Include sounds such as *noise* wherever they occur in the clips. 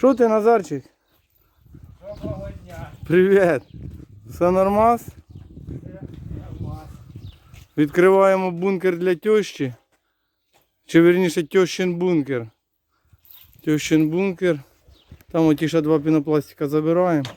Що ти, Назарчик? Доброго дня. Привіт. Все нормас? Відкриваємо бункер для тещі. Чи вірніше тещин бункер. Тещин бункер. Там оті ще два пінопластика забираємо.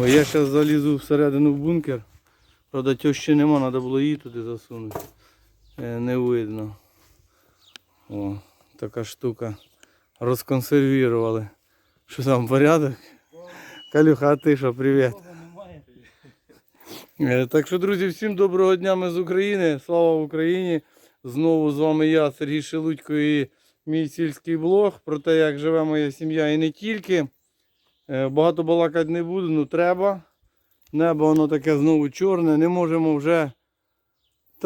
Ой, я зараз залізу всередину в бункер. Правда, тещі нема, треба було її туди засунути. Е, Не видно. О, така штука. Розконсервували. Що там, порядок? Калюха, а ти що, привіт. Е, Так що, друзі, всім доброго дня ми з України. Слава Україні! Знову з вами я, Сергій Шелудько і мій сільський блог про те, як живе моя сім'я і не тільки. Е, Багато балакати не буду, ну треба. Небо воно таке знову чорне, не можемо вже.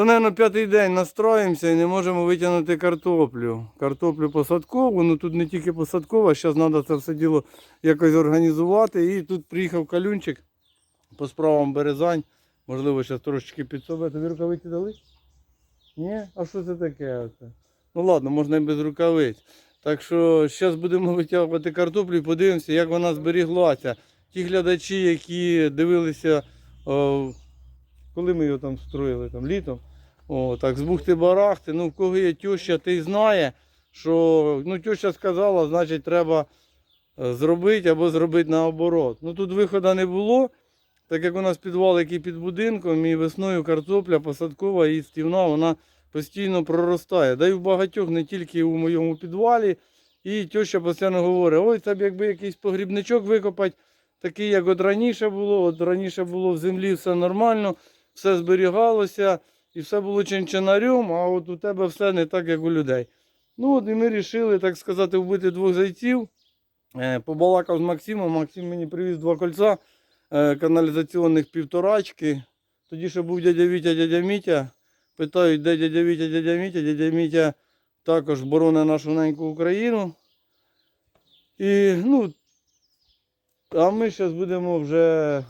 Та, мабуть, п'ятий день настроїмося і не можемо витягнути картоплю. Картоплю посадкову, ну тут не тільки посадкова, зараз треба це все діло якось організувати. І тут приїхав калюнчик по справам Березань. Можливо, зараз трошечки підсобе. Тобі рукавиці дали? Ні? А що це таке? Ну ладно, можна і без рукавиць. Так що зараз будемо витягувати картоплю і подивимося, як вона зберіглася. Ті глядачі, які дивилися, коли ми його там строїли, там літом. О, так, з бухти барахти. Ну, в кого є теща, той знає, що ну, теща сказала, значить, треба е, зробити або зробити наоборот. Ну тут виходу не було. Так як у нас підвал, який під будинком, і весною картопля посадкова і стівна, вона постійно проростає. Да й в багатьох, не тільки у моєму підвалі. І теща постійно говорить, ой, це б якби якийсь погрібничок викопати, такий, як от раніше було. От раніше було в землі все нормально, все зберігалося і все було чинчинарем, а от у тебе все не так, як у людей. Ну от і ми вирішили, так сказати, вбити двох зайців. Е, Побалакав з Максимом, Максим мені привіз два кольця е, каналізаційних півторачки. Тоді ще був дядя Вітя, дядя Мітя. Питають, де дядя Вітя, дядя Мітя. Дядя Мітя також боронить нашу неньку Україну. І, ну, а ми зараз будемо вже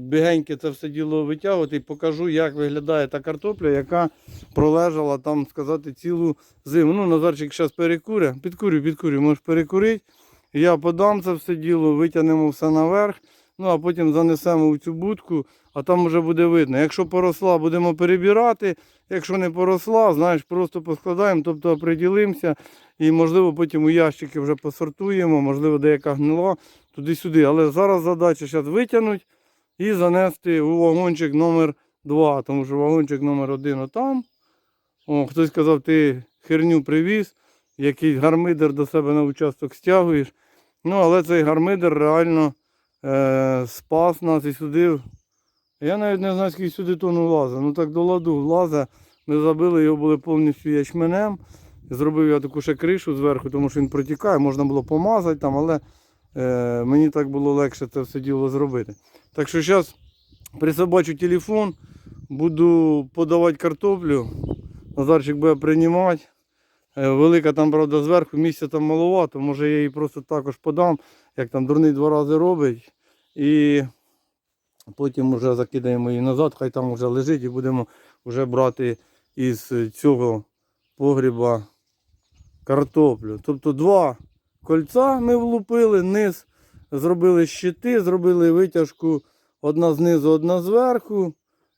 бігеньки це все діло витягувати і покажу, як виглядає та картопля, яка пролежала там, сказати, цілу зиму. Ну, Назарчик зараз перекуре. Підкурю, підкурю, можеш перекурити. Я подам це все діло, витягнемо все наверх, ну а потім занесемо в цю будку, а там вже буде видно. Якщо поросла, будемо перебирати. Якщо не поросла, знаєш, просто поскладаємо, тобто оприділимося. І можливо потім у ящики вже посортуємо, можливо, деяка гнила туди-сюди. Але зараз задача зараз витягнути і занести у вагончик номер 2 тому що вагончик номер 1 отам. О, хтось сказав, ти херню привіз, якийсь гармидер до себе на участок стягуєш. Ну, але цей гармидер реально е, спас нас і сюди. Я навіть не знаю, скільки сюди тонну влазить. Ну так до ладу влазить. Ми забили, його були повністю ячменем. Зробив я таку ще кришу зверху, тому що він протікає, можна було помазати там, але е, мені так було легше це все діло зробити. Так що зараз присобачу телефон, буду подавати картоплю. Назарчик буде приймати. Е, Велика там, правда, зверху, місця там маловато, може я її просто також подам, як там дурний два рази робить. І потім вже закидаємо її назад, хай там вже лежить і будемо вже брати із цього погріба картоплю. Тобто два кольця ми влупили, низ зробили щити, зробили витяжку одна знизу, одна зверху.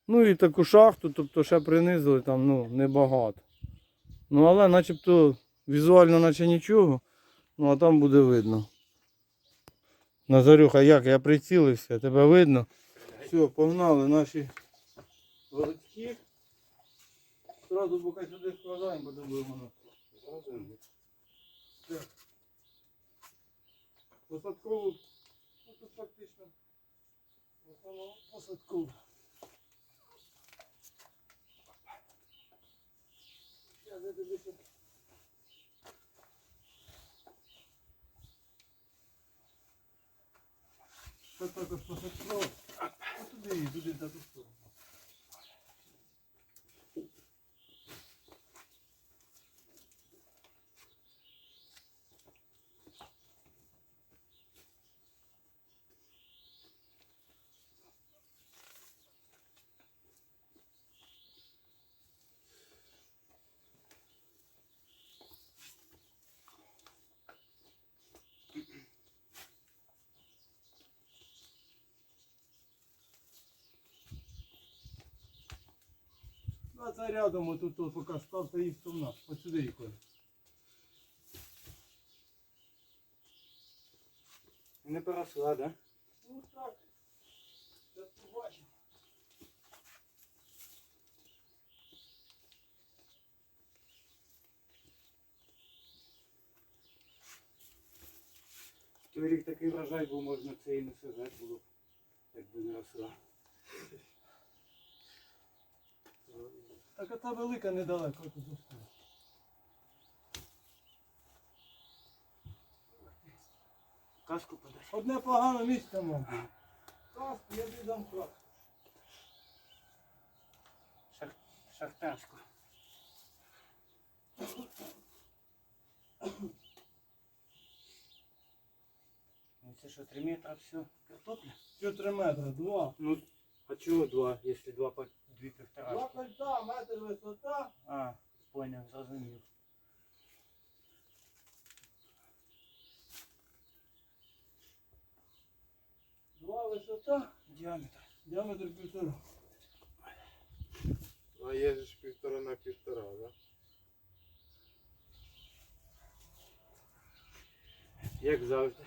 Ну і таку шахту, тобто ще принизили там ну, небагато. Ну але начебто візуально наче нічого. Ну а там буде видно. Назарюха, як? Я прицілився, тебе видно. Все, погнали наші городські. Зразу поки сюди складаємо, подивимо на Так. Посадкову. Ну тут фактично. Посадкову. Зараз я дивлюся. Це також посадково. А туди, туди, на сторону. рядом, отут от, поки став та їх то в нас. Ось сюди їх. Не поросла, да? Ну так. Зараз побачимо. Той рік такий врожай був, можна це і не сажати було, б, якби не росла. Так ота велика недалеко тут. ось. Каску подаш. Одне погане місце мав. Каску, я тобі дам каску. Шах... Шахтарську. Ну, Це що, 3 метра все? Картопля? Що 3 метри? Два. Ну, а чого два, якщо два по дві Два півтора? кольця, метр висота. А, поняв, зрозумів. Два висота, Діаметр. діаметр півтора. А є ж півтора на півтора, да? Як завжди.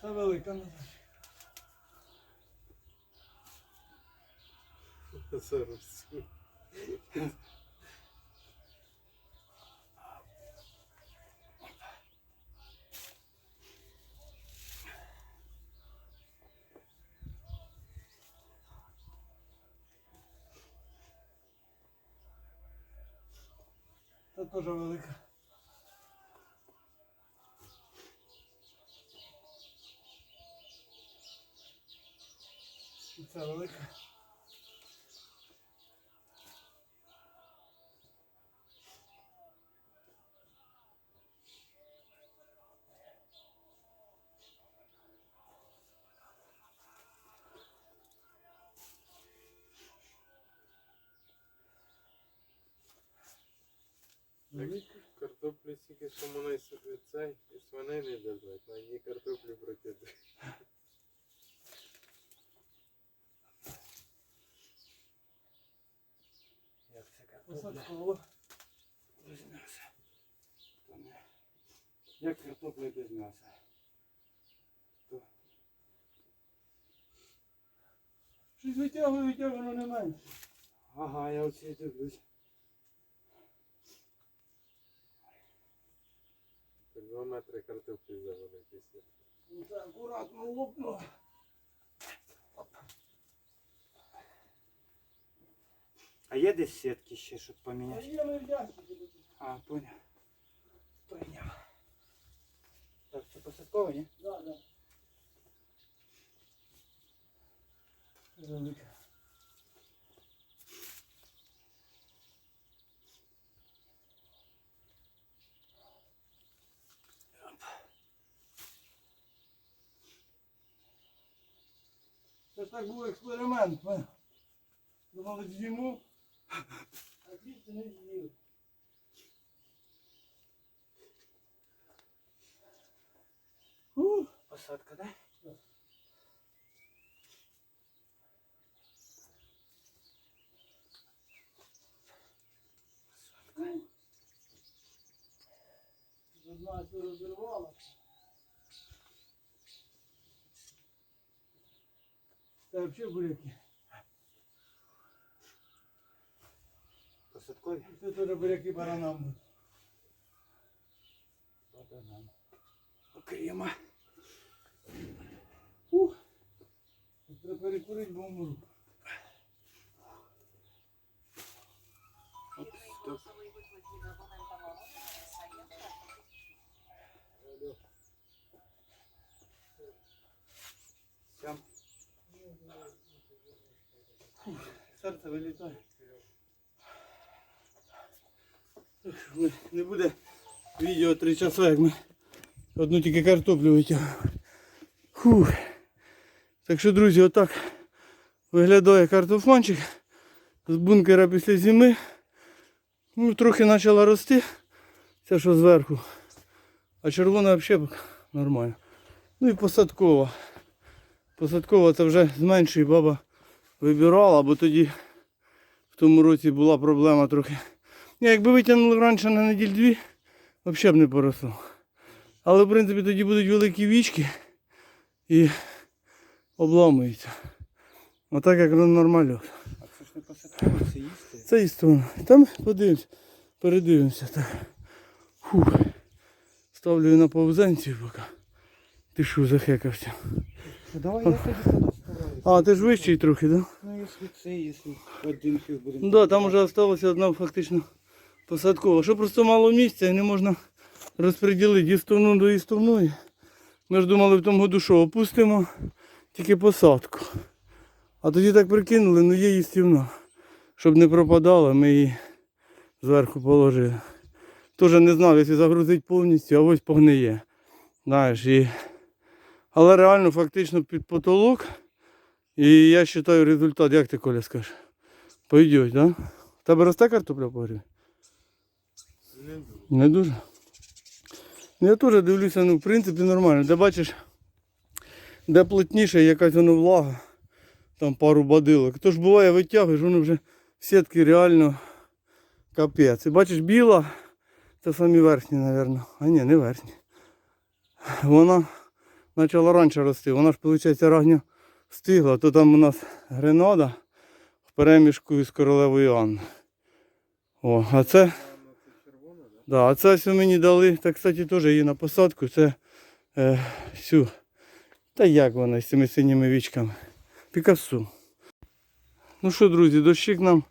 Це велика Наташа. Зараз. Це теж велика. Це велика. Велика. Картоплі тільки що мене цей і свиней не дадуть, на ній картоплі прокидають. Як це картопля? Без м'яса. Як картопля без м'яса? Щось витягує, витягує, воно не менше. Ага, я оце дивлюсь. два метри картоплі завели після. Ну це акуратно лопну. А є десь сітки ще, щоб А поміняти? є ми в ящику. А, поняв. Прийняв. Так, це посадково, ні? Да, да. Велика. Це ж так був експеримент. Ми думали зиму, а дійсно не. Ух. Посадка, да? Одна цю розірвала. Це вообще буряки. Посадкові? Це теж буряки баранам Баранам. Окремо. Ух. Треба перекурити, бо умру. Серце вилітає. Не буде відео три часа, як ми одну тільки картоплю витягуємо. Так що, друзі, отак виглядає картофанчик з бункера після зими. Ну, трохи почала рости. Це що зверху. А червона взагалі нормально. Ну і посадкова. Посадкова це вже зменшує баба вибирала, бо тоді в тому році була проблема трохи. Ні, якби витягнули раніше на неділь дві, взагалі б не поросло. Але в принципі тоді будуть великі вічки і обламуються. Отак як нормально. А це ж не посадково, це їсти. Це і. Там подивимось, передивимося. Так. Фух. Ставлю на повзанці поки. Ти що захекався? Ну давай я тоді стараюся. А, ти ж вищий трохи, так? Да? Ну якщо це, якщо один фіг будемо. Ну да, там вже залишилася одна фактично посадкова. Що просто мало місця і не можна розподілити їстовну до їстовної. Ми ж думали в тому году, що опустимо тільки посадку. А тоді так прикинули, ну є їстівна. Щоб не пропадала, ми її зверху положили. Теж не знав, якщо загрузити повністю, а ось погниє. Знаєш, і... Але реально фактично під потолок. І я вважаю результат, як ти Коля скажеш? Пойдет, да? В Тебе росте картопля в погрібі? Не дуже. Не дуже. Ну, Я теж дивлюся, ну в принципі нормально. Де бачиш, де плотніше, якась воно влага, там пару бадилок. То ж буває, витягуєш, воно вже в сітки реально капець. І бачиш, біла, це самі верхні, мабуть. А ні, не верхні. Вона почала раніше рости. Вона ж, виходить, рагня встигла. То там у нас гренада в перемішку із королевою Анною. О, а це. Да? А це ось мені дали, так, кстати, теж її на посадку. Це е, сю. Та як вона з цими синіми вічками? Пікасу. Ну що, друзі, дощик нам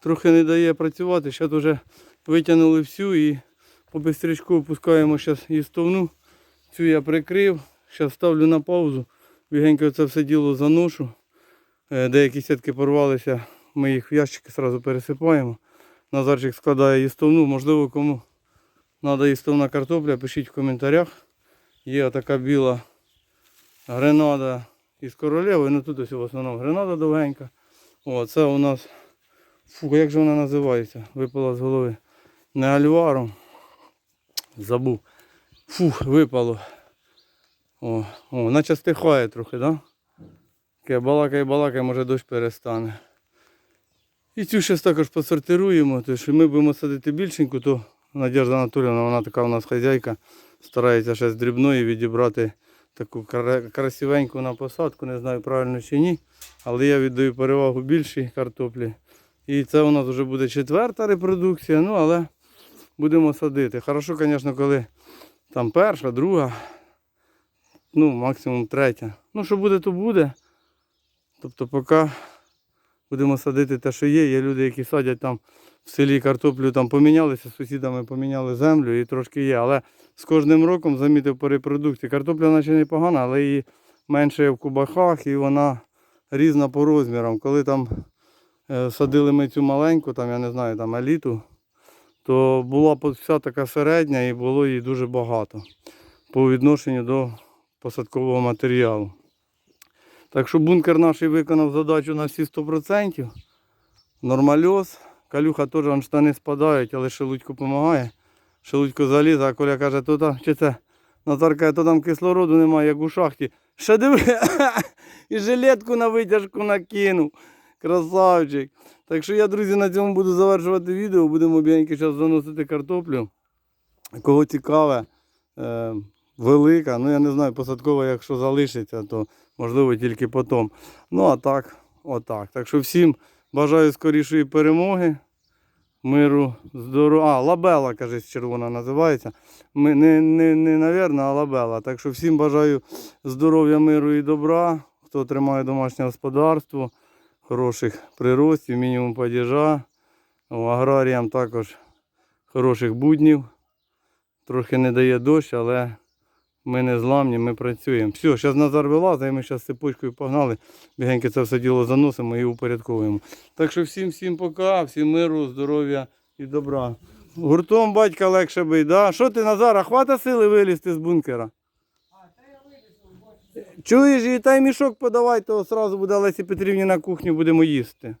трохи не дає працювати. Зараз вже витягнули всю і по бистрячку опускаємо зараз їстовну. Цю я прикрив. Зараз ставлю на паузу. Бігенько це все діло заношу. Е, Деякі сітки порвалися, ми їх в ящики одразу пересипаємо. Назарчик складає їстовну, можливо, кому треба їстовна картопля, пишіть в коментарях. Є така біла гренада із королевою. Ну тут ось в основному гренада довгенька. О, це у нас. Фу, як же вона називається? Випала з голови. Не альваром. Забув. Фух, випало. О, о, наче стихає трохи? Да? Таке балакає, балакає, може дощ перестане. І цю ще також посортируємо, тому що ми будемо садити більшеньку, то Надежда Анатоліївна, вона така у нас хазяйка, старається ще з дрібної відібрати таку красивеньку на посадку, не знаю правильно чи ні. Але я віддаю перевагу більшій картоплі. І це у нас вже буде четверта репродукція, ну але будемо садити. Хорошо, звісно, коли там перша, друга, ну максимум третя. Ну що буде, то буде. Тобто поки будемо садити те, що є. Є люди, які садять там в селі картоплю, там помінялися, з сусідами поміняли землю і трошки є. Але з кожним роком замітив по репродукції. Картопля наче непогана, але її менше в кубахах і вона різна по розмірам. Коли там е, садили ми цю маленьку, там я не знаю, там еліту, то була вся така середня і було її дуже багато по відношенню до посадкового матеріалу. Так що бункер наш виконав задачу на всі 100%. Нормальоз. Калюха теж штани спадають, але Шелудько допомагає. Шелудько заліз, а Коля каже, то там, чи це Назар то там кислороду немає, як у шахті. Ще диви, *laughs* і жилетку на витяжку накинув. Красавчик. Так що я, друзі, на цьому буду завершувати відео. Будемо бігеньки зараз заносити картоплю. Кого цікаве, е, велика, ну я не знаю, посадкова, якщо залишиться, то можливо тільки потім. Ну а так, отак. Так що всім бажаю скорішої перемоги, миру, здоров'я. А, лабела, каже, червона називається. Ми, не, не, не навірно, а лабела. Так що всім бажаю здоров'я, миру і добра. Хто тримає домашнє господарство, хороших приростів, мінімум падіжа. Аграріям також хороших буднів. Трохи не дає дощ, але ми не зламні, ми працюємо. Все, зараз Назар вилазить, ми зараз цепочкою погнали. Бігенько це все діло заносимо і упорядковуємо. Так що всім всім пока, всім миру, здоров'я і добра. Гуртом батька легше бить, да? Що ти, Назара, хвата сили вилізти з бункера? Чуєш, і той мішок подавай, то одразу буде Лесі Петрівні на кухню, будемо їсти.